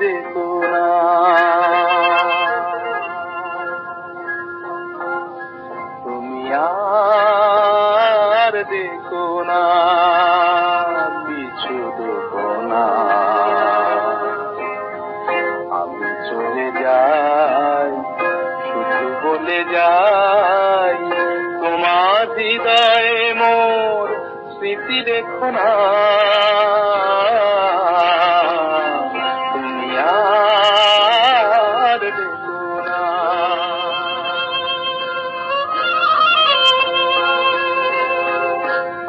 দেখো না তুমি আর দেখো না পিছু দেখো না। আমি চলে যাই, শুধু বলে যাই, তোমার হৃদয়ে মোর স্মৃতি দেখো না।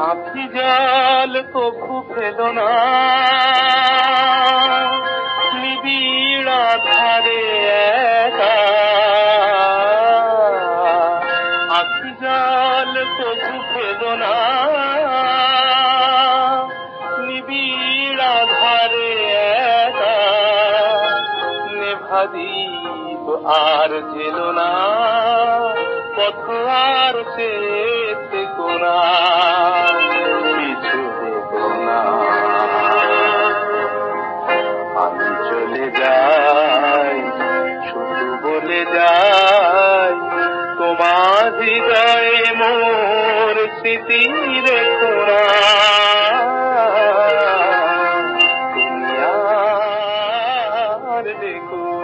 আখি জল কভু ফেলো না। নিবিড় ধারে আখি জল কভু ফেলো না। নিবিড় ধারে একা। আর জেলো না। পথ আর চেতে কোনা বলে যাই তোমার হৃদয়ে মোর স্মৃতি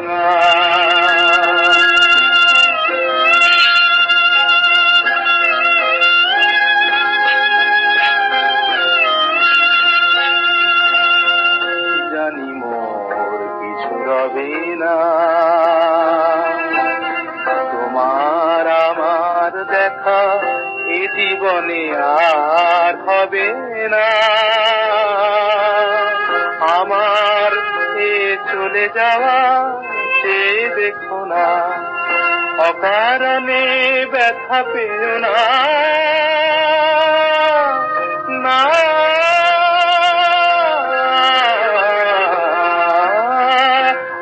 না জানি মোর কিছু রবে না। দেখা, এ জীবনে আর হবে না। আমার এ চলে যাওয়া, সে দেখো না। অকারণে ব্যথা পেও না। না।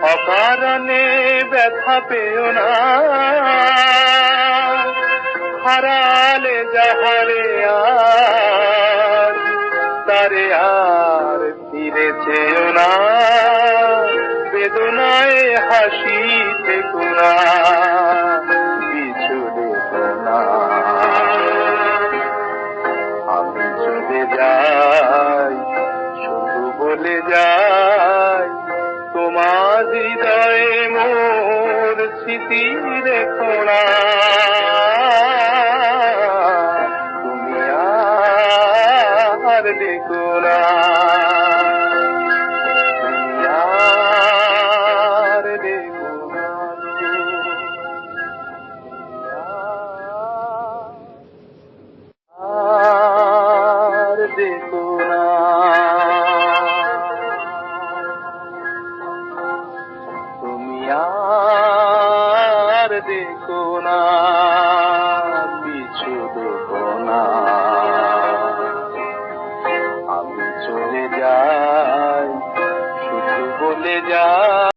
অকারণে ব্যথা পেও না। হারালে যাহারে আর তারে আর ফিরে চেও না। বেদনায় হাসি থেকো না পিছু না। আমি চলে তোমার হৃদয়ে মোর স্মৃতি রেখো আর দেখো না তুমি আর দেখো না